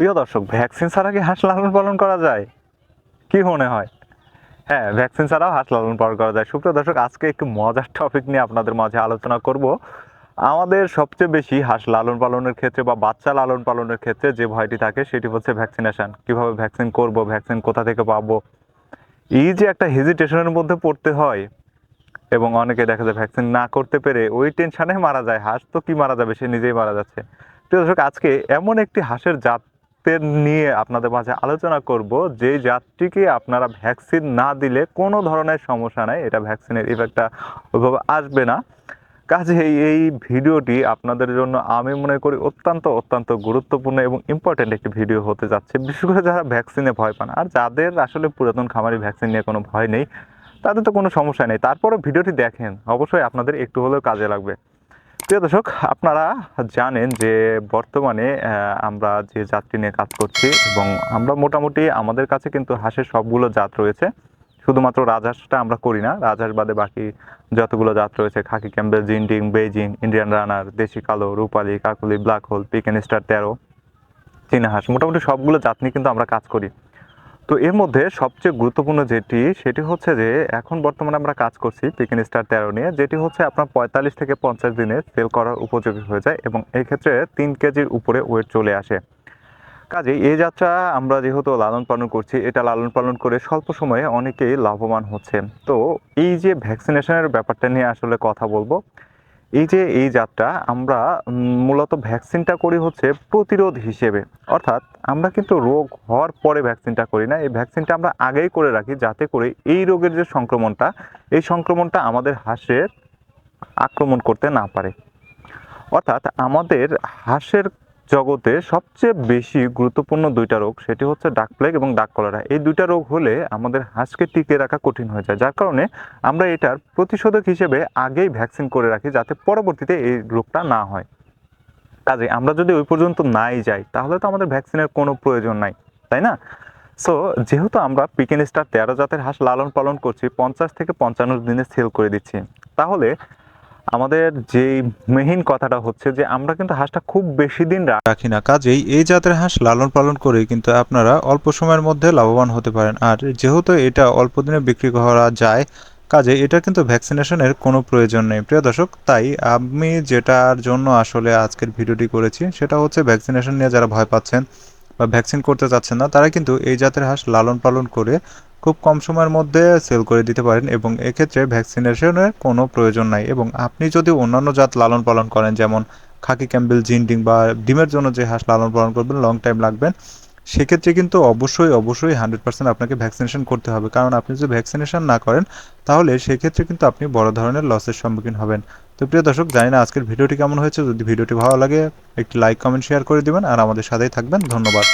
প্রিয় দর্শক ভ্যাকসিন ছাড়া কি হাঁস লালন পালন করা যায়? কি মনে হয়? হ্যাঁ ভ্যাকসিন ছাড়াও হাঁস লালন পালন করা যায়। সুপ্রিয় দর্শক, আজকে একটু মজার টপিক নিয়ে আপনাদের মাঝে আলোচনা করব। আমাদের সবচেয়ে বেশি হাঁস লালন পালনের ক্ষেত্রে বা বাচ্চা লালন পালনের ক্ষেত্রে যে ভয়টি থাকে, সেটি হচ্ছে ভ্যাকসিনেশান কীভাবে ভ্যাকসিন করব ভ্যাকসিন কোথা থেকে পাবো? এই যে একটা হেজিটেশনের মধ্যে পড়তে হয়, এবং অনেকে দেখা যায় ভ্যাকসিন না করতে পেরে ওই টেনশানে মারা যায়। হাঁস তো কি মারা যাবে? সে নিজেই মারা যাচ্ছে। প্রিয় দর্শক, আজকে এমন একটি হাঁসের জাতের নিয়ে আপনাদের মাঝে আলোচনা করব, যে জাতটিকে আপনারা ভ্যাকসিন না দিলে কোনো ধরনের সমস্যা নাই, এটা ভ্যাকসিনের ইফেক্টটা ওইভাবে আসবে না। কাজে এই ভিডিওটি আপনাদের জন্য আমি মনে করি অত্যন্ত অত্যন্ত গুরুত্বপূর্ণ এবং ইম্পর্টেন্ট একটি ভিডিও হতে যাচ্ছে। বিশেষ করে যারা ভ্যাকসিনে ভয় পান, আর যাদের আসলে পুরাতন খামারি ভ্যাকসিন নিয়ে কোনো ভয় নেই, তাদের তো কোনো সমস্যা নেই। তারপরেও ভিডিওটি দেখেন, অবশ্যই আপনাদের একটু হলেও কাজে লাগবে। প্রিয় দর্শক, আপনারা জানেন যে বর্তমানে আমরা যে জাতটি নিয়ে কাজ করছি এবং আমরা মোটামুটি আমাদের কাছে কিন্তু হাঁসের সবগুলো জাত রয়েছে। শুধুমাত্র রাজহাঁসটা আমরা করি না, রাজহাঁস বাদে বাকি যতগুলো জাত রয়েছে, খাকি ক্যাম্বেল জিন্ডিং বেজিং ইন্ডিয়ান রানার, দেশি কালো, রূপালি, কাকুলি, ব্ল্যাক হোল পিকেন স্টার তেরো, চীনা হাঁস, মোটামুটি সবগুলো জাত নিয়ে কিন্তু আমরা কাজ করি। তো এর মধ্যে সবচেয়ে গুরুত্বপূর্ণ যেটি, সেটি হচ্ছে যে এখন বর্তমানে আমরা কাজ করছি পিকেন স্টার তেরো নিয়ে, যেটি হচ্ছে আপনার পঁয়তাল্লিশ থেকে পঞ্চাশ দিনে সেল করার উপযোগী হয়ে যায় এবং এই ক্ষেত্রে তিন কেজির উপরে ওয়েট চলে আসে। কাজেই এই যাত্রা আমরা যেহেতু লালন পালন করছি, এটা লালন পালন করে স্বল্প সময়ে অনেকেই লাভবান হচ্ছে। তো এই যে ভ্যাকসিনেশনের ব্যাপারটা নিয়ে আসলে কথা বলব এই যে এই যাত্রা, আমরা মূলত ভ্যাকসিনটা করি হচ্ছে প্রতিরোধ হিসেবে। অর্থাৎ আমরা কিন্তু রোগ হওয়ার পরে ভ্যাকসিনটা করি না। এই ভ্যাকসিনটা আমরা আগেই করে রাখি যাতে করে এই রোগের যে সংক্রমণটা, এই সংক্রমণটা আমাদের হাঁসের আক্রমণ করতে না পারে। অর্থাৎ আমাদের হাঁসের জগতে সবচেয়ে বেশি গুরুত্বপূর্ণ দুইটা রোগ সেটি হচ্ছে ডাক প্লেগ এবং ডাক কলেরা। এই দুইটা রোগ হলে আমাদের হাঁসকে টিকে রাখা কঠিন হয়ে যায়, যার কারণে আমরা এটার প্রতিষেধক হিসেবে আগেই ভ্যাকসিন করে রাখি যাতে পরবর্তীতে এই রোগটা না হয়। কাজে আমরা যদি ওই পর্যন্ত নাই যাই, তাহলে তো আমাদের ভ্যাকসিনের কোনো প্রয়োজন নাই, তাই না? সো যেহেতু আমরা পিকেন স্টার তেরো জাতের হাঁস লালন পালন করছি, পঞ্চাশ থেকে পঞ্চান্ন দিনে সেল করে দিচ্ছি, তাহলে আমাদের যেই মেহিন কথাটা হচ্ছে যে আমরা কিন্তু হাঁসটা খুব বেশি দিন রাখি না। কাজেই এই জাতের হাঁস লালন পালন করে কিন্তু আপনারা অল্প সময়ের মধ্যে লাভবান হতে পারেন। আর যেহেতু এটা অল্প দিনে বিক্রি করা যায়, কাজে এটা কিন্তু ভ্যাকসিনেশনের কোনো প্রয়োজন নেই। প্রিয় দর্শক, তাই আমি যেটার জন্য আসলে আজকের ভিডিওটি করেছি, সেটা হচ্ছে ভ্যাকসিনেশন নিয়ে যারা ভয় পাচ্ছেন বা ভ্যাকসিন করতে চাচ্ছেন না, তারা কিন্তু এই জাতের হাঁস লালন পালন করে খুব কম সময়ের মধ্যে সেল করে দিতে পারেন এবং এক্ষেত্রে ভ্যাকসিনেশনের কোনো প্রয়োজন নাই। এবং আপনি যদি অন্যান্য জাত লালন পালন করেন, যেমন খাকি ক্যাম্বেল, জিন্ডিং বা ডিমের জন্য যে হাঁস লালন পালন করবেন লং টাইম লাগবেন, সেক্ষেত্রে কিন্তু অবশ্যই অবশ্যই হান্ড্রেড পার্সেন্ট আপনাকে ভ্যাকসিনেশন করতে হবে। কারণ আপনি যদি ভ্যাকসিনেশন না করেন, তাহলে সেক্ষেত্রে কিন্তু আপনি বড় ধরনের লসের সম্মুখীন হবেন। তো প্রিয় দর্শক, জানি না আজকের ভিডিওটি কেমন হয়েছে। যদি ভিডিওটি ভালো লাগে, একটি লাইক কমেন্ট শেয়ার করে দিবেন। আর আমাদের সাথেই থাকবেন। ধন্যবাদ।